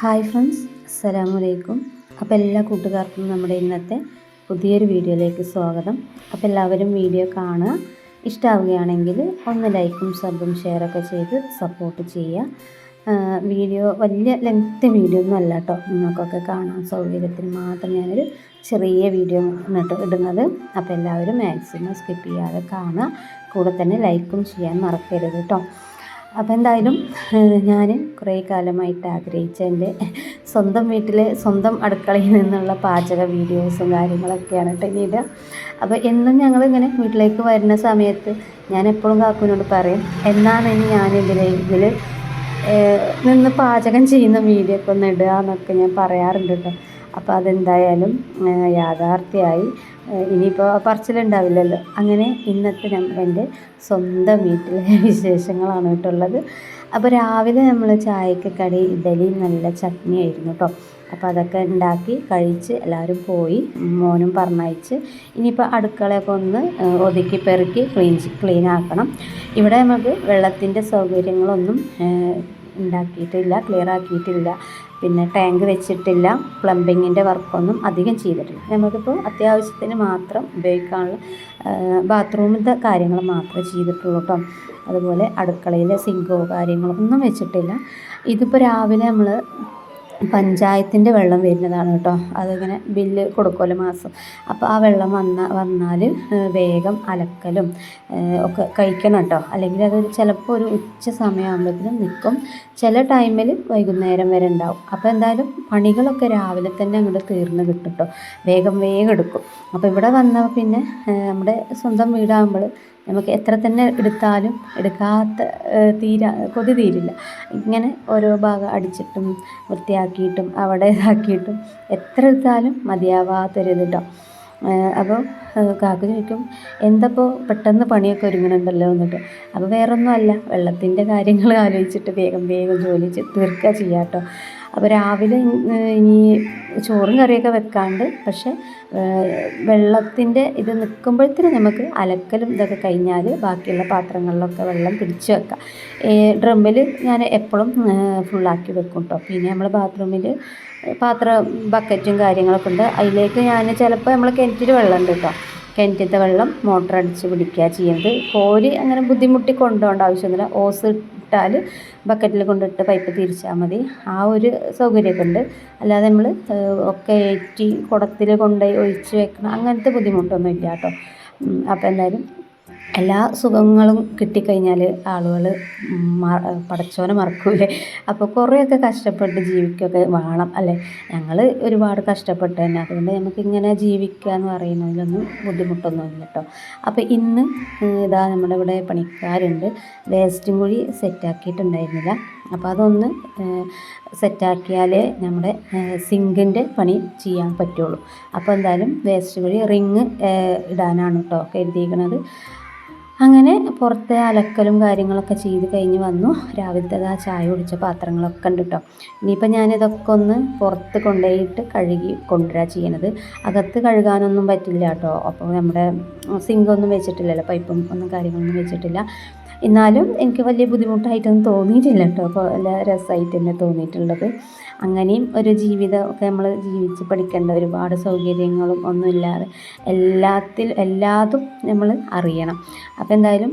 Hi friends അസ്സലാമലൈക്കും അപ്പോൾ എല്ലാ കൂട്ടുകാർക്കും നമ്മുടെ ഇന്നത്തെ പുതിയൊരു വീഡിയോയിലേക്ക് സ്വാഗതം. അപ്പോൾ എല്ലാവരും വീഡിയോ കാണുക. ഇഷ്ടമാവുകയാണെങ്കിൽ ഒന്ന് ലൈക്കും സബും ഷെയറൊക്കെ ചെയ്ത് സപ്പോർട്ട് ചെയ്യുക. വീഡിയോ വലിയ ലെങ്ത് വീഡിയോ ഒന്നും അല്ല കേട്ടോ നിങ്ങൾക്കൊക്കെ കാണാൻ സൗകര്യത്തിന് മാത്രം ഞാനൊരു ചെറിയ വീഡിയോ എന്നിട്ട് ഇടുന്നത്. അപ്പോൾ എല്ലാവരും മാക്സിമം സ്കിപ്പ് ചെയ്യാതെ കാണുക. കൂടെ തന്നെ ലൈക്കും ചെയ്യാൻ മറക്കരുത് കേട്ടോ അപ്പോൾ എന്തായാലും ഞാൻ കുറേ കാലമായിട്ട് ആഗ്രഹിച്ച എന്റെ സ്വന്തം വീട്ടിലെ സ്വന്തം അടുക്കളയിൽ നിന്നുള്ള പാചക വീഡിയോസും കാര്യങ്ങളൊക്കെയാണ് കേട്ടോ ഇനി അപ്പോൾ എന്നും ഞങ്ങൾ ഇങ്ങനെ വീട്ടിലേക്ക് വരുന്ന സമയത്ത് ഞാൻ എപ്പോഴും കാക്കുവിനോട് പറയും എന്നാണ് ഇനി ഞാൻ ഇതിൽ ഇതിൽ നിന്ന് പാചകം ചെയ്യുന്ന വീഡിയോ ഒക്കെ ഒന്ന് ഇടുക എന്നൊക്കെ ഞാൻ പറയാറുണ്ട് കേട്ടോ. അപ്പോൾ അതെന്തായാലും യാഥാർത്ഥ്യമായി. ഇനിയിപ്പോൾ പറച്ചിലുണ്ടാവില്ലല്ലോ. അങ്ങനെ ഇന്നത്തെ എന്റെ സ്വന്തം വീട്ടിലെ വിശേഷങ്ങളാണ് കേട്ടുള്ളത് അപ്പോൾ രാവിലെ നമ്മൾ ചായക്ക് കടി ഇഡലി നല്ല ചട്നി ആയിരുന്നു കേട്ടോ. അപ്പോൾ അതൊക്കെ ഉണ്ടാക്കി കഴിച്ച് എല്ലാവരും പോയി മോനും പറഞ്ഞയച്ച് ഇനിയിപ്പോൾ അടുക്കളയൊക്കെ ഒന്ന് ഒതുക്കി പെറുക്കി ക്ലീൻ ക്ലീൻ ആക്കണം ഇവിടെ നമുക്ക് വെള്ളത്തിന്റെ സൗകര്യങ്ങളൊന്നും ഉണ്ടാക്കിയിട്ടില്ല ക്ലിയർ ആക്കിയിട്ടില്ല. പിന്നെ ടാങ്ക് വെച്ചിട്ടില്ല പ്ലംബിങ്ങിന്റെ വർക്കൊന്നും അധികം ചെയ്തിട്ടില്ല. നമുക്കിപ്പോൾ അത്യാവശ്യത്തിന് മാത്രം ഉപയോഗിക്കാനുള്ള ബാത്റൂമിന്റെ കാര്യങ്ങൾ മാത്രമേ ചെയ്തിട്ടുള്ളൂ കേട്ടോ അതുപോലെ അടുക്കളയിലെ സിങ്കോ കാര്യങ്ങളോ ഒന്നും വെച്ചിട്ടില്ല. ഇതിപ്പോൾ രാവിലെ നമ്മൾ പഞ്ചായത്തിന്റെ വെള്ളം വരുന്നതാണ് കേട്ടോ. അതിങ്ങനെ ബില്ല് കൊടുക്കുമല്ലോ മാസം. അപ്പോൾ ആ വെള്ളം വന്ന വന്നാൽ വേഗം അലക്കലും ഒക്കെ കഴിക്കണം കേട്ടോ. അല്ലെങ്കിൽ അതൊരു ചിലപ്പോൾ ഒരു ഉച്ച സമയമാകുമ്പോഴത്തേനും നിൽക്കും ചില ടൈമിൽ വൈകുന്നേരം വരെ ഉണ്ടാവും. അപ്പോൾ എന്തായാലും പണികളൊക്കെ രാവിലെ തന്നെ അങ്ങോട്ട് തീർന്ന് കിട്ടും കേട്ടോ. വേഗം വേഗം എടുക്കും. അപ്പോൾ ഇവിടെ വന്ന പിന്നെ നമ്മുടെ സ്വന്തം വീടാകുമ്പോൾ നമുക്ക് എത്ര തന്നെ എടുത്താലും എടുക്കാത്ത തീരാ കൊതി തീരില്ല. ഇങ്ങനെ ഓരോ ഭാഗം അടിച്ചിട്ടും വൃത്തിയാക്കിയിട്ടും അവിടെ ഇതാക്കിയിട്ടും എത്ര എടുത്താലും മതിയാവാത്തൊരിത് കേട്ടോ അപ്പോൾ കാക്ക ചോദിക്കും എന്തപ്പോൾ പെട്ടെന്ന് പണിയൊക്കെ ഒരുങ്ങണുണ്ടല്ലോ? എന്നിട്ട് അപ്പോൾ വേറൊന്നും അല്ല വെള്ളത്തിന്റെ കാര്യങ്ങൾ ആലോചിച്ചിട്ട് വേഗം വേഗം ജോലി തീർക്കുക ചെയ്യാം കേട്ടോ അപ്പോൾ രാവിലെ ഇനി ചോറും കറിയൊക്കെ വെക്കാണ്ട് പക്ഷെ വെള്ളത്തിന്റെ ഇത് നിൽക്കുമ്പോഴത്തേനും നമുക്ക് അലക്കലും ഇതൊക്കെ കഴിഞ്ഞാൽ ബാക്കിയുള്ള പാത്രങ്ങളിലൊക്കെ വെള്ളം പിടിച്ച് വെക്കാം. ഡ്രമ്മിൽ ഞാൻ എപ്പോഴും ഫുള്ളാക്കി വെക്കും കേട്ടോ പിന്നെ നമ്മൾ ബാത്റൂമിൽ പാത്ര ബക്കറ്റും കാര്യങ്ങളൊക്കെ ഉണ്ട്. അതിലേക്ക് ഞാൻ ചിലപ്പോൾ നമ്മൾ കിണറ്റിൽ വെള്ളമുണ്ട് കേട്ടോ കിണറ്റിലത്തെ വെള്ളം മോട്ടർ അടിച്ച് പിടിക്കുക ചെയ്യുന്നത് കോരി അങ്ങനെ ബുദ്ധിമുട്ടി കൊണ്ടുപോകേണ്ട ആവശ്യമൊന്നുമില്ല. ഓസ് ഇട്ടാൽ ബക്കറ്റിൽ കൊണ്ടിട്ട് പൈപ്പ് തിരിച്ചാൽ മതി. ആ ഒരു സൗകര്യമൊക്കെ ഉണ്ട്. അല്ലാതെ നമ്മൾ ഒക്കെ ഏറ്റി കുടത്തിൽ കൊണ്ടുപോയി ഒഴിച്ച് വെക്കണം അങ്ങനത്തെ ബുദ്ധിമുട്ടൊന്നും ഇല്ല കേട്ടോ. അപ്പോൾ എന്തായാലും എല്ലാ സുഖങ്ങളും കിട്ടിക്കഴിഞ്ഞാൽ ആളുകൾ പടച്ചോനെ മറക്കൂലേ. അപ്പോൾ കുറേയൊക്കെ കഷ്ടപ്പെട്ട് ജീവിക്കുകയൊക്കെ വേണം അല്ലേ? ഞങ്ങൾ ഒരുപാട് കഷ്ടപ്പെട്ട് തന്നെ. അതുകൊണ്ട് നമുക്ക് ഇങ്ങനെ ജീവിക്കുക എന്ന് പറയുന്നതിലൊന്നും ബുദ്ധിമുട്ടൊന്നുമില്ല കേട്ടോ. അപ്പോൾ ഇന്ന് ഇതാ നമ്മുടെ ഇവിടെ പണിക്കാരുണ്ട്. വേസ്റ്റും കൂടി സെറ്റാക്കിയിട്ടുണ്ടായിരുന്നില്ല. അപ്പോൾ അതൊന്ന് സെറ്റാക്കിയാലേ നമ്മുടെ സിങ്കിന്റെ പണി ചെയ്യാൻ പറ്റുള്ളൂ. അപ്പോൾ എന്തായാലും വേസ്റ്റ് വഴി റിങ് ഇടാനാണ് കേട്ടോ കരുതിയിരിക്കുന്നത്. അങ്ങനെ പുറത്തെ അലക്കലും കാര്യങ്ങളൊക്കെ ചെയ്ത് കഴിഞ്ഞ് വന്നു. രാവിലത്തെ ആ ചായ കുടിച്ച പാത്രങ്ങളൊക്കെ ഉണ്ട് കേട്ടോ ഇനിയിപ്പോൾ ഞാനിതൊക്കെ ഒന്ന് പുറത്ത് കൊണ്ടുപോയിട്ട് കഴുകി കൊണ്ടുവരാ ചെയ്യണത്. അകത്ത് കഴുകാനൊന്നും പറ്റില്ല കേട്ടോ അപ്പോൾ നമ്മുടെ സിങ്കൊന്നും വെച്ചിട്ടില്ലല്ലോ പൈപ്പും ഒന്നും കാര്യങ്ങളൊന്നും വെച്ചിട്ടില്ല. എന്നാലും എനിക്ക് വലിയ ബുദ്ധിമുട്ടായിട്ടൊന്നും തോന്നിയിട്ടില്ല കേട്ടോ. അപ്പോൾ നല്ല രസമായിട്ട് തന്നെ തോന്നിയിട്ടുള്ളത്. അങ്ങനെയും ഒരു ജീവിതം ഒക്കെ നമ്മൾ ജീവിച്ച് പഠിക്കേണ്ട ഒരുപാട് സൗകര്യങ്ങളും ഒന്നുമില്ലാതെ എല്ലാത്തിൽ എല്ലാതും നമ്മൾ അറിയണം. അപ്പോൾ എന്തായാലും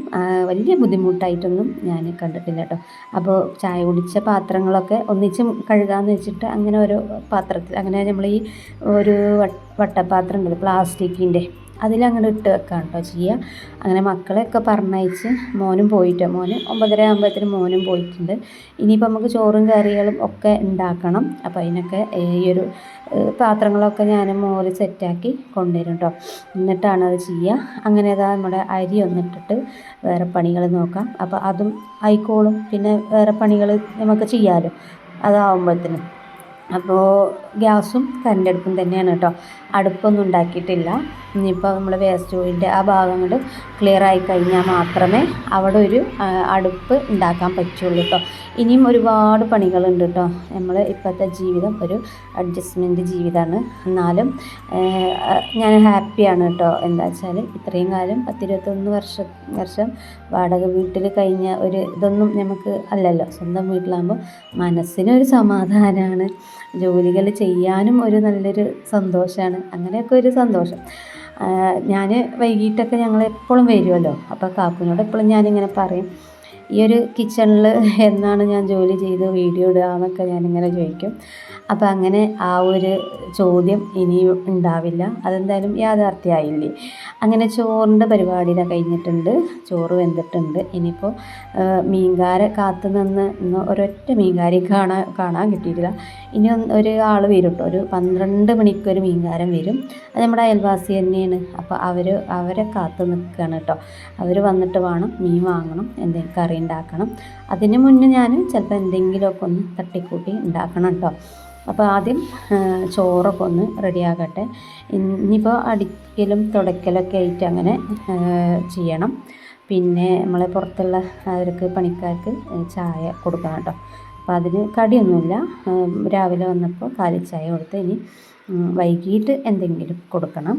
വലിയ ബുദ്ധിമുട്ടായിട്ടൊന്നും ഞാൻ കണ്ടിട്ടില്ല കേട്ടോ. അപ്പോൾ ചായ കുടിച്ച പാത്രങ്ങളൊക്കെ ഒന്നിച്ച് കഴുകാമെന്ന് വെച്ചിട്ട് അങ്ങനെ ഓരോ പാത്രത്തിൽ അങ്ങനെ നമ്മൾ ഈ ഒരു വട്ടപ്പാത്രം ഉണ്ടല്ലോ പ്ലാസ്റ്റിക്കിന്റെ അതിലങ്ങോട്ട് ഇട്ട് വെക്കാം കേട്ടോ ചെയ്യുക. അങ്ങനെ മക്കളെയൊക്കെ പറഞ്ഞയച്ച് മോനും പോയിട്ട്? മോന് ഒമ്പതര ആകുമ്പോഴത്തേനും മോനും പോയിട്ടുണ്ട്. ഇനിയിപ്പോൾ നമുക്ക് ചോറും കറികളും ഒക്കെ ഉണ്ടാക്കണം. അപ്പോൾ അതിനൊക്കെ ഈ ഒരു പാത്രങ്ങളൊക്കെ ഞാൻ മോര് സെറ്റാക്കി കൊണ്ടുവരും കേട്ടോ എന്നിട്ടാണ് അത് ചെയ്യുക. അങ്ങനെ അതാ നമ്മുടെ അരി ഒന്നിട്ടിട്ട് വേറെ പണികൾ നോക്കാം. അപ്പോൾ അതും ആയിക്കോളും. പിന്നെ വേറെ പണികൾ നമുക്ക് ചെയ്യാമല്ലോ അതാവുമ്പോഴത്തേനും. അപ്പോൾ ഗ്യാസും കരണ്ട് അടുപ്പും തന്നെയാണ് കേട്ടോ അടുപ്പൊന്നും ഉണ്ടാക്കിയിട്ടില്ല. ഇനിയിപ്പോൾ നമ്മൾ വേസ്റ്റ് ഓയിലിന്റെ ആ ഭാഗം കൊണ്ട് ക്ലിയർ ആയി കഴിഞ്ഞാൽ മാത്രമേ അവിടെ ഒരു അടുപ്പ് ഉണ്ടാക്കാൻ പറ്റുള്ളൂ കേട്ടോ ഇനിയും ഒരുപാട് പണികളുണ്ട് കേട്ടോ നമ്മൾ ഇപ്പോഴത്തെ ജീവിതം ഒരു അഡ്ജസ്റ്റ്മെന്റ് ജീവിതമാണ് എന്നാലും ഞാൻ ഹാപ്പിയാണ് കേട്ടോ എന്താ വെച്ചാൽ ഇത്രയും കാലം പത്തിരുപത്തൊന്ന് വർഷം വർഷം വാടക വീട്ടിൽ കഴിഞ്ഞ ഒരു ഇതൊന്നും നമുക്ക് അല്ലല്ലോ. സ്വന്തം വീട്ടിലാകുമ്പോൾ മനസ്സിനൊരു സമാധാനമാണ് ജോലികൾ ചെയ്യാനും ഒരു നല്ലൊരു സന്തോഷമാണ് അങ്ങനെയൊക്കെ ഒരു സന്തോഷം. ഞാൻ വൈകിട്ടൊക്കെ ഞങ്ങൾ എപ്പോഴും വരുമല്ലോ അപ്പോൾ കാക്കുനോട് എപ്പോഴും ഞാനിങ്ങനെ പറയും. ഈ ഒരു കിച്ചണിൽ എന്നാണ് ഞാൻ ജോലി ചെയ്ത് വീഡിയോ ഇടുക എന്നൊക്കെ ഞാനിങ്ങനെ ചോദിക്കും. അപ്പോൾ അങ്ങനെ ആ ഒരു ചോദ്യം ഇനിയും ഉണ്ടാവില്ല. അതെന്തായാലും യാഥാർത്ഥ്യമായില്ലേ അങ്ങനെ ചോറിന്റെ പരിപാടിയിൽ കഴിഞ്ഞിട്ടുണ്ട്. ചോറ് വെന്തിട്ടുണ്ട്. ഇനിയിപ്പോൾ മീൻകാരെ കാത്തു നിന്ന് ഇന്ന് ഒരൊറ്റ മീൻകാരി കാണാൻ കാണാൻ കിട്ടിയിട്ടില്ല. ഇനി ഒരു ആൾ വരും കേട്ടോ. ഒരു പന്ത്രണ്ട് മണിക്ക് ഒരു മീൻകാരൻ വരും. അത് നമ്മുടെ അയൽവാസി തന്നെയാണ്. അപ്പോൾ അവർ അവരെ കാത്തു നിൽക്കുകയാണ് കേട്ടോ. അവർ വന്നിട്ട് വേണം മീൻ വാങ്ങണം. എന്തെങ്കിലും കറി ഉണ്ടാക്കണം. അതിന് മുന്നേ ഞാൻ ചിലപ്പോൾ എന്തെങ്കിലുമൊക്കെ ഒന്ന് തട്ടിക്കൂട്ടി ഉണ്ടാക്കണം കേട്ടോ അപ്പോൾ ആദ്യം ചോറൊക്കെ ഒന്ന് റെഡിയാകട്ടെ ഇനിയിപ്പോൾ അടിക്കലും തുടയ്ക്കലൊക്കെ ആയിട്ട് അങ്ങനെ ചെയ്യണം. പിന്നെ നമ്മളെ പുറത്തുള്ള അവർക്ക് പണിക്കാർക്ക് ചായ കൊടുക്കണം കേട്ടോ അപ്പോൾ അതിന് കടിയൊന്നുമില്ല. രാവിലെ വന്നപ്പോൾ കാലി ചായ കൊടുത്ത് ഇനി വൈകിട്ട് എന്തെങ്കിലും കൊടുക്കണം.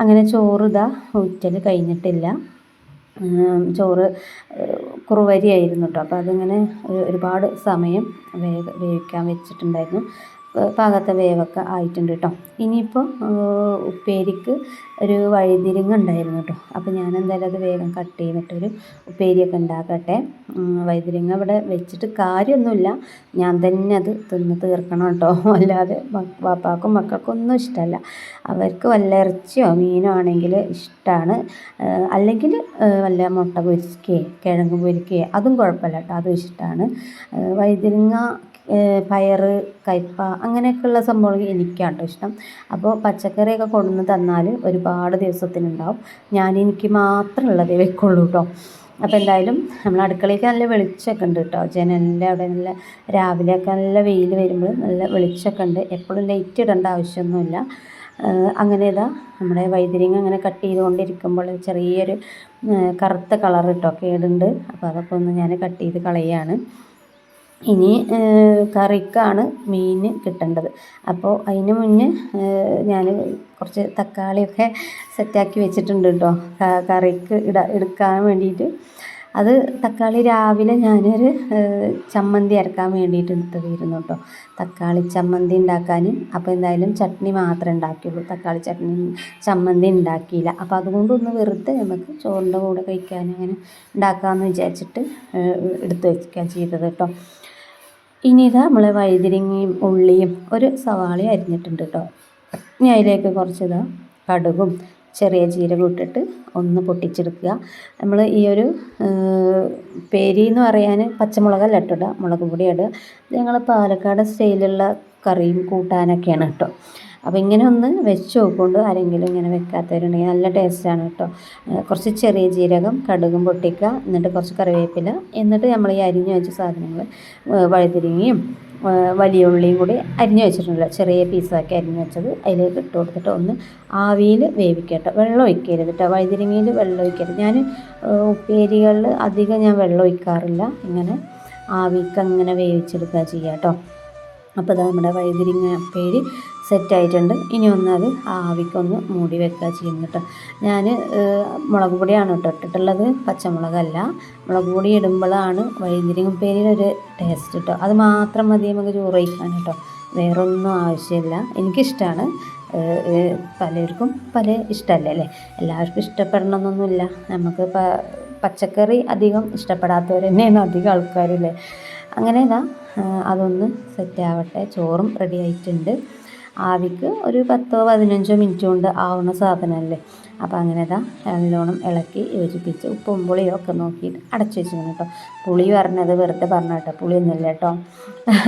അങ്ങനെ ചോറ് ഇതാ ഊറ്റൽ കഴിഞ്ഞിട്ടില്ല. ചോറ് കുറുവരിയായിരുന്നു കേട്ടോ. അപ്പോൾ അതിങ്ങനെ ഒരുപാട് സമയം വേവിക്കാൻ വെച്ചിട്ടുണ്ടായിരുന്നു. പാകത്തെ വേവൊക്കെ ആയിട്ടുണ്ട് കേട്ടോ ഇനിയിപ്പോൾ ഉപ്പേരിക്ക് ഒരു വഴുതിരിങ്ങ ഉണ്ടായിരുന്നു കേട്ടോ അപ്പോൾ ഞാൻ എന്തായാലും അത് വേഗം കട്ട് ചെയ്തിട്ടൊരു ഉപ്പേരിയൊക്കെ ഉണ്ടാക്കട്ടെ. വഴുതിരിങ്ങ ഇവിടെ വെച്ചിട്ട് കാര്യമൊന്നുമില്ല. ഞാൻ തന്നെ അത് തിന്ന് തീർക്കണം കേട്ടോ അല്ലാതെ പാപ്പാക്കും മക്കൾക്കും ഒന്നും ഇഷ്ടമല്ല. അവർക്ക് വല്ല ഇറച്ചിയോ മീനോ ആണെങ്കിൽ ഇഷ്ടമാണ് അല്ലെങ്കിൽ വല്ല മുട്ട പൊരിക്കുകയോ കിഴങ്ങ് പൊരിക്കുകയോ അതും കുഴപ്പമില്ല കേട്ടോ അതും ഇഷ്ടമാണ് വഴുതിരിങ്ങ ഏഹ് കൈപ്പ അങ്ങനെയൊക്കെയുള്ള സംഭവങ്ങൾ എനിക്കാണ് കേട്ടോ ഇഷ്ടം. അപ്പോൾ പച്ചക്കറിയൊക്കെ കൊണ്ടുവന്ന് തന്നാൽ ഒരുപാട് ദിവസത്തിനുണ്ടാവും. ഞാൻ എനിക്ക് മാത്രമുള്ളതേ വെക്കുള്ളൂ കേട്ടോ അപ്പോൾ എന്തായാലും നമ്മൾ അടുക്കളയ്ക്ക് നല്ല വെളിച്ചമൊക്കെ ഉണ്ട് കേട്ടോ ജനലിന്റെ അവിടെ നല്ല രാവിലെയൊക്കെ നല്ല വെയിൽ വരുമ്പോൾ നല്ല വെളിച്ചമൊക്കെ ഉണ്ട്. എപ്പോഴും ലൈറ്റ് ഇടേണ്ട ആവശ്യമൊന്നുമില്ല. അങ്ങനെ ഇതാ നമ്മുടെ വൈദ്യരിങ്ങ അങ്ങനെ കട്ട് ചെയ്തുകൊണ്ടിരിക്കുമ്പോൾ ചെറിയൊരു കറുത്ത കളർ കേട്ടോ കേടുണ്ട്. അപ്പോൾ അതൊക്കെ ഒന്ന് ഞാൻ കട്ട് ചെയ്ത് കളയുകയാണ്. ഇനി കറിക്കാണ് മീൻ കിട്ടേണ്ടത്. അപ്പോൾ അതിന് മുന്നേ ഞാൻ കുറച്ച് തക്കാളിയൊക്കെ സെറ്റാക്കി വെച്ചിട്ടുണ്ട് കേട്ടോ കറിക്ക് ഇട എടുക്കാൻ വേണ്ടിയിട്ട്. അത് തക്കാളി രാവിലെ ഞാനൊരു ചമ്മന്തി അരക്കാൻ വേണ്ടിയിട്ട് എടുത്തതായിരുന്നു കേട്ടോ തക്കാളി ചമ്മന്തി ഉണ്ടാക്കാൻ അപ്പോൾ എന്തായാലും ചട്നി മാത്രമേ ഉണ്ടാക്കിയുള്ളൂ. തക്കാളി ചട്നി ചമ്മന്തി ഉണ്ടാക്കിയില്ല. അപ്പോൾ അതുകൊണ്ട് ഒന്ന് വെറുതെ നമുക്ക് ചോറിന്റെ കൂടെ കഴിക്കാൻ അങ്ങനെ ഉണ്ടാക്കാമെന്ന് വിചാരിച്ചിട്ട് എടുത്ത് വയ്ക്കാൻ ചെയ്തത് കേട്ടോ ഇനി ഇതാ നമ്മൾ വഴുതിരിങ്ങയും ഉള്ളിയും ഒരു സവാളയും അരിഞ്ഞിട്ടുണ്ട് കേട്ടോ ഇനി അതിലേക്ക് കുറച്ച് ഇതാ കടുകും ചെറിയ ജീരകം ഇട്ടിട്ട് ഒന്ന് പൊട്ടിച്ചെടുക്കുക. നമ്മൾ ഈ ഒരു പേരി എന്ന് പറയാൻ പച്ചമുളകല്ല ഇട്ടിടുക മുളക് പൊടി ഇടുക ഞങ്ങൾ പാലക്കാട് സ്റ്റൈലുള്ള കറിയും കൂട്ടാനൊക്കെയാണ് കേട്ടോ അപ്പോൾ ഇങ്ങനെ ഒന്ന് വെച്ച് നോക്കൊണ്ട് ആരെങ്കിലും ഇങ്ങനെ വെക്കാത്തവരുണ്ടെങ്കിൽ നല്ല ടേസ്റ്റാണ് കേട്ടോ. കുറച്ച് ചെറിയ ജീരകം കടുകും പൊട്ടിക്കുക എന്നിട്ട് കുറച്ച് കറിവേപ്പില എന്നിട്ട് നമ്മൾ ഈ അരിഞ്ഞു വെച്ച സാധനങ്ങൾ വഴുതിരിങ്ങയും വലിയ ഉള്ളിയും കൂടി അരിഞ്ഞു വെച്ചിട്ടുണ്ടല്ലോ. ചെറിയ പീസാക്കി അരിഞ്ഞു വെച്ചത്. അതിലേക്ക് ഇട്ട് കൊടുത്തിട്ട് ഒന്ന് ആവിയിൽ വേവിക്കട്ടോ. വെള്ളം ഒഴിക്കരുത് കേട്ടോ. വഴുതിരിങ്ങയിൽ വെള്ളം ഒഴിക്കരുത്. ഞാൻ ഉപ്പേരികളിൽ അധികം ഞാൻ വെള്ളം ഒഴിക്കാറില്ല. ഇങ്ങനെ ആവിക്ക് അങ്ങനെ വേവിച്ചെടുക്കുക ചെയ്യാം കേട്ടോ. അപ്പോൾ നമ്മുടെ വഴുതിരിങ്ങ പേര് സെറ്റായിട്ടുണ്ട്. ഇനി ഒന്ന് അത് ആവിക്കൊന്ന് മൂടി വെക്കുക ചെയ്യുന്നു കേട്ടോ ഞാൻ മുളക് പൊടിയാണ് കേട്ടോ ഇട്ടിട്ടുള്ളത്. പച്ചമുളകല്ല. മുളക് പൊടി ഇടുമ്പോഴാണ് വഴുതിരിങ്ങ പേരിലൊരു ടേസ്റ്റ് കേട്ടോ അത് മാത്രം മതി നമുക്ക് ചോറ് കഴിക്കാൻ കേട്ടോ വേറൊന്നും ആവശ്യമില്ല. എനിക്കിഷ്ടമാണ് പലർക്കും പല ഇഷ്ടമല്ലേ അല്ലേ? എല്ലാവർക്കും ഇഷ്ടപ്പെടണമെന്നൊന്നുമില്ല നമുക്ക് പച്ചക്കറി അധികം ഇഷ്ടപ്പെടാത്തവർ തന്നെയാണ് അധികം ആൾക്കാരില്ലേ? അങ്ങനെ ഇതാ അതൊന്ന് സെറ്റ് ആവട്ടെ. ചോറും റെഡി ആയിട്ടുണ്ട്. ആവിക്ക് ഒരു പത്തോ പതിനഞ്ചോ മിനിറ്റ് കൊണ്ട് ആവുന്ന സാധനമല്ലേ? അപ്പോൾ അങ്ങനെ ഇതാ നല്ലോണം ഇളക്കി യോജിപ്പിച്ച് ഉപ്പും പുളിയും ഒക്കെ നോക്കി അടച്ചു വെച്ചിരുന്നു കേട്ടോ. പുളി പറഞ്ഞത് വെറുതെ പറഞ്ഞ കേട്ടോ. പുളിയൊന്നുമില്ല കേട്ടോ.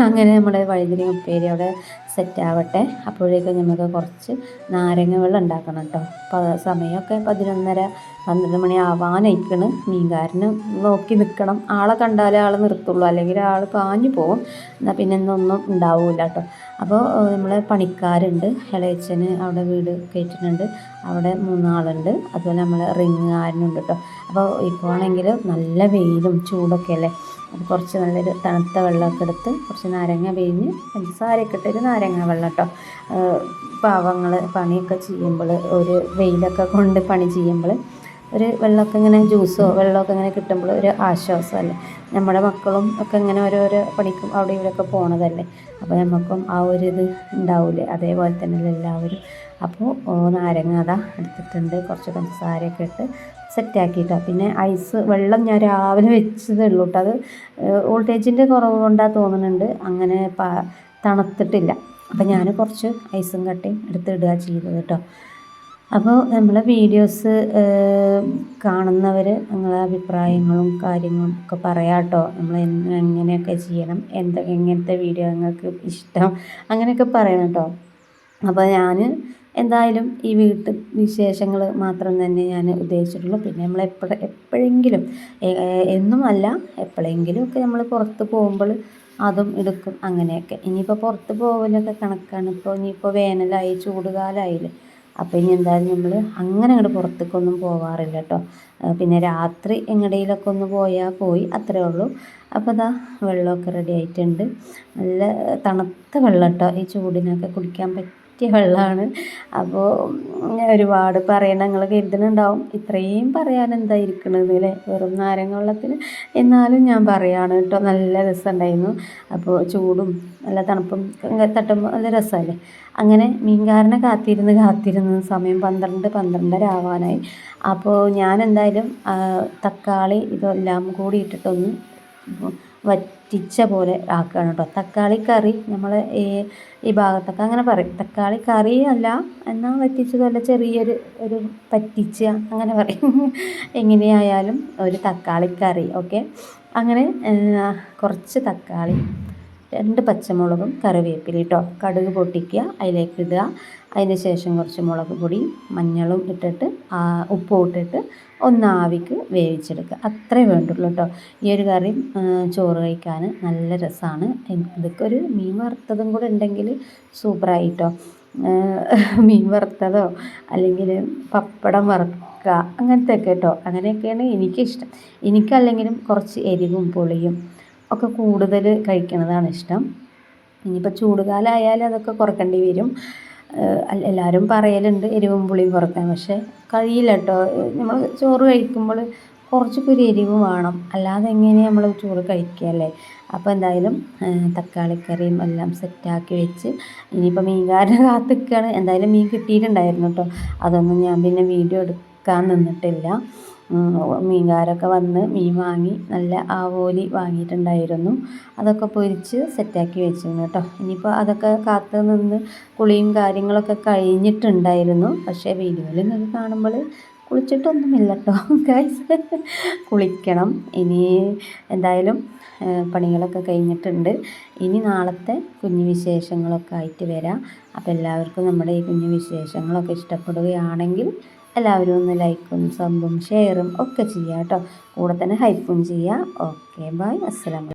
അങ്ങനെ നമ്മുടെ വഴുതിരി ഉപ്പേരി അവിടെ സെറ്റ് ആവട്ടെ അപ്പോഴേക്കും നമുക്ക് കുറച്ച് നാരങ്ങ വെള്ളം ഉണ്ടാക്കണം കേട്ടോ. അപ്പോൾ സമയമൊക്കെ പതിനൊന്നര പന്ത്രണ്ട് മണി ആവാനയക്കണ്. മീൻകാരന് നോക്കി നിൽക്കണം ആളെ കണ്ടാലേ ആൾ നിർത്തുള്ളൂ. അല്ലെങ്കിൽ ആൾ പാഞ്ഞു പോകും എന്നാൽ പിന്നെ ഇന്നൊന്നും ഉണ്ടാവില്ല കേട്ടോ. അപ്പോൾ നമ്മളെ പണിക്കാരുണ്ട്. ഇളയച്ചന് അവിടെ വീട് കയറ്റുന്നുണ്ട്. അവിടെ മൂന്നാളുണ്ട്. അതുപോലെ നമ്മൾ റിങ്ങുകാരനുണ്ട് കേട്ടോ. അപ്പോൾ ഇപ്പോൾ ആണെങ്കിൽ നല്ല വെയിലും ചൂടൊക്കെ അല്ലേ? അപ്പോൾ കുറച്ച് നല്ലൊരു തണുത്ത വെള്ളമൊക്കെ എടുത്ത് കുറച്ച് നാരങ്ങ പിഴിഞ്ഞ് പഞ്ചസാരയൊക്കെ ഇട്ടൊരു നാരങ്ങ വെള്ളം കേട്ടോ. പാവങ്ങൾ പണിയൊക്കെ ചെയ്യുമ്പോൾ ഒരു വെയിലൊക്കെ കൊണ്ട് പണി ചെയ്യുമ്പോൾ ഒരു വെള്ളമൊക്കെ ഇങ്ങനെ ജ്യൂസോ വെള്ളമൊക്കെ ഇങ്ങനെ കിട്ടുമ്പോൾ ഒരു ആശ്വാസമല്ലേ നമ്മുടെ മക്കളും ഒക്കെ ഇങ്ങനെ ഓരോരോ പണിക്കും അവിടെ ഇവിടെയൊക്കെ പോണതല്ലേ? അപ്പോൾ നമുക്കും ആ ഒരു ഇത് ഉണ്ടാവില്ലേ അതേപോലെ തന്നെ എല്ലാവരും. അപ്പോൾ നാരങ്ങ അതാ എടുത്തിട്ടുണ്ട്. കുറച്ച് പഞ്ചസാരയൊക്കെ ഇട്ട് സെറ്റാക്കിയിട്ടാണ് പിന്നെ ഐസ് വെള്ളം ഞാൻ രാവിലെ വെച്ചതേ ഉള്ളൂ കേട്ടോ അത് വോൾട്ടേജിന്റെ കുറവ് കൊണ്ടാണ് തോന്നുന്നുണ്ട് അങ്ങനെ തണുത്തിട്ടില്ല. അപ്പോൾ ഞാൻ കുറച്ച് ഐസും കട്ടയും എടുത്തിടുക ചെയ്തത് കേട്ടോ അപ്പോൾ നമ്മളെ വീഡിയോസ് കാണുന്നവർ നിങ്ങളെ അഭിപ്രായങ്ങളും കാര്യങ്ങളും ഒക്കെ പറയാം കേട്ടോ നമ്മൾ എങ്ങനെയൊക്കെ ചെയ്യണം എന്തൊക്കെ എങ്ങനത്തെ വീഡിയോ നിങ്ങൾക്ക് ഇഷ്ടം അങ്ങനെയൊക്കെ പറയണം കേട്ടോ അപ്പോൾ ഞാൻ എന്തായാലും ഈ വീട്ട് വിശേഷങ്ങൾ മാത്രം തന്നെ ഞാൻ ഉദ്ദേശിച്ചിട്ടുള്ളൂ. പിന്നെ നമ്മൾ എപ്പോഴും എപ്പോഴെങ്കിലും എന്നും അല്ല എപ്പോഴെങ്കിലും ഒക്കെ നമ്മൾ പുറത്ത് പോകുമ്പോൾ അതും എടുക്കും അങ്ങനെയൊക്കെ. ഇനിയിപ്പോൾ പുറത്ത് പോകലൊക്കെ കണക്കാണ്. ഇപ്പോൾ ഇനിയിപ്പോൾ വേനലായി ചൂടുകാലമായില്ലേ അപ്പോൾ ഇനി എന്തായാലും നമ്മൾ അങ്ങനെ അങ്ങോട്ട് പുറത്തേക്കൊന്നും പോകാറില്ല കേട്ടോ പിന്നെ രാത്രി എങ്ങടേലൊക്കെ ഒന്ന് പോയാൽ പോയി അത്രേ ഉള്ളൂ. അപ്പോൾ ഇതാ വെള്ളമൊക്കെ റെഡി ആയിട്ടുണ്ട്. നല്ല തണുത്ത വെള്ളം കേട്ടോ ഈ ചൂടിനൊക്കെ കുടിക്കാൻ പറ്റും പറ്റിയ വെള്ളമാണ് അപ്പോൾ ഒരുപാട് പറയണ നിങ്ങൾ കരുതുന്നുണ്ടാവും. ഇത്രയും പറയാൻ എന്താ ഇരിക്കണത് അല്ലേ? വെറും നാരങ്ങ വെള്ളത്തിന് എന്നാലും ഞാൻ പറയാണ് കേട്ടോ നല്ല രസമുണ്ടായിരുന്നു. അപ്പോൾ ചൂടും നല്ല തണുപ്പും തട്ടുമ്പോൾ നല്ല രസമല്ലേ? അങ്ങനെ മീൻകാരനെ കാത്തിരുന്ന് കാത്തിരുന്ന് സമയം പന്ത്രണ്ട് പന്ത്രണ്ടര ആവാനായി. അപ്പോൾ ഞാൻ എന്തായാലും തക്കാളി ഇതെല്ലാം കൂടി ഇട്ടിട്ടൊന്ന് വറ്റിച്ച പോലെ ആക്കുകയാണ് കേട്ടോ. തക്കാളി കറി നമ്മൾ ഈ ഈ ഭാഗത്തൊക്കെ അങ്ങനെ പറയും. തക്കാളി കറി അല്ല എന്നാൽ വറ്റിച്ചതല്ല ചെറിയൊരു ഒരു പറ്റിച്ച അങ്ങനെ പറയും. എങ്ങനെയായാലും ഒരു തക്കാളി കറി ഓക്കെ? അങ്ങനെ കുറച്ച് തക്കാളി രണ്ട് പച്ചമുളകും കറിവേപ്പില കേട്ടോ കടുക് പൊട്ടിക്കുക അതിലേക്ക് ഇടുക. അതിന് ശേഷം കുറച്ച് മുളക് പൊടിയും മഞ്ഞളും ഇട്ടിട്ട് ഉപ്പും ഇട്ടിട്ട് ഒന്ന് ആവിക്ക് വേവിച്ചെടുക്കുക. അത്രേ വേണ്ടുള്ളൂ കേട്ടോ. ഈ ഒരു കറി ചോറ് കഴിക്കാൻ നല്ല രസമാണ്. ഇതൊക്കെ ഒരു മീൻ വറുത്തതും കൂടെ ഉണ്ടെങ്കിൽ സൂപ്പറായി കേട്ടോ മീൻ വറുത്തതോ? അല്ലെങ്കിൽ പപ്പടം വറുക്കുക അങ്ങനത്തെ ഒക്കെ കേട്ടോ. അങ്ങനെയൊക്കെയാണ് എനിക്കിഷ്ടം. എനിക്കല്ലെങ്കിലും കുറച്ച് എരിവും പുളിയും ഒക്കെ കൂടുതൽ കഴിക്കുന്നതാണ് ഇഷ്ടം. ഇനിയിപ്പോൾ ചൂടുകാലമായാലും അതൊക്കെ കുറക്കേണ്ടി വരും. എല്ലാവരും പറയലുണ്ട് എരിവും പുളിയും കുറയ്ക്കാൻ പക്ഷേ കഴിയില്ല കേട്ടോ നമ്മൾ ചോറ് കഴിക്കുമ്പോൾ കുറച്ച് ഒരു എരിവ് വേണം. അല്ലാതെ എങ്ങനെ നമ്മൾ ചോറ് കഴിക്കുകയല്ലേ അപ്പോൾ എന്തായാലും തക്കാളിക്കറിയും എല്ലാം സെറ്റാക്കി വെച്ച് ഇനിയിപ്പോൾ മീൻകാരനെ കാത്തിക്കുകയാണ് എന്തായാലും മീൻ കിട്ടിയിട്ടുണ്ടായിരുന്നു കേട്ടോ അതൊന്നും ഞാൻ പിന്നെ വീഡിയോ എടുക്കാൻ നിന്നിട്ടില്ല. മീൻകാരൊക്കെ വന്ന് മീൻ വാങ്ങി നല്ല ആവോലി വാങ്ങിയിട്ടുണ്ടായിരുന്നു. അതൊക്കെ പൊരിച്ച് സെറ്റാക്കി വെച്ചിരുന്നു കേട്ടോ. ഇനിയിപ്പോൾ അതൊക്കെ കാത്ത് നിന്ന് കുളിയും കാര്യങ്ങളൊക്കെ കഴിഞ്ഞിട്ടുണ്ടായിരുന്നു. പക്ഷേ വീഡിയോയിൽ നിന്ന് കാണുമ്പോൾ കുളിച്ചിട്ടൊന്നുമില്ല കേട്ടോ. ഗൈസ് കുളിക്കണം. ഇനി എന്തായാലും പണികളൊക്കെ കഴിഞ്ഞിട്ടുണ്ട്. ഇനി നാളത്തെ കുഞ്ഞു വിശേഷങ്ങളൊക്കെ ആയിട്ട് വരാം. അപ്പോൾ എല്ലാവർക്കും നമ്മുടെ ഈ കുഞ്ഞു വിശേഷങ്ങളൊക്കെ ഇഷ്ടപ്പെടുകയാണെങ്കിൽ എല്ലാവരും ഒന്ന് ലൈക്കും സബും ഷെയറും ഒക്കെ ചെയ്യുക കേട്ടോ. കൂടെ തന്നെ ഹൈപ്പും ചെയ്യുക ഓക്കെ ബൈ അസ്സലാം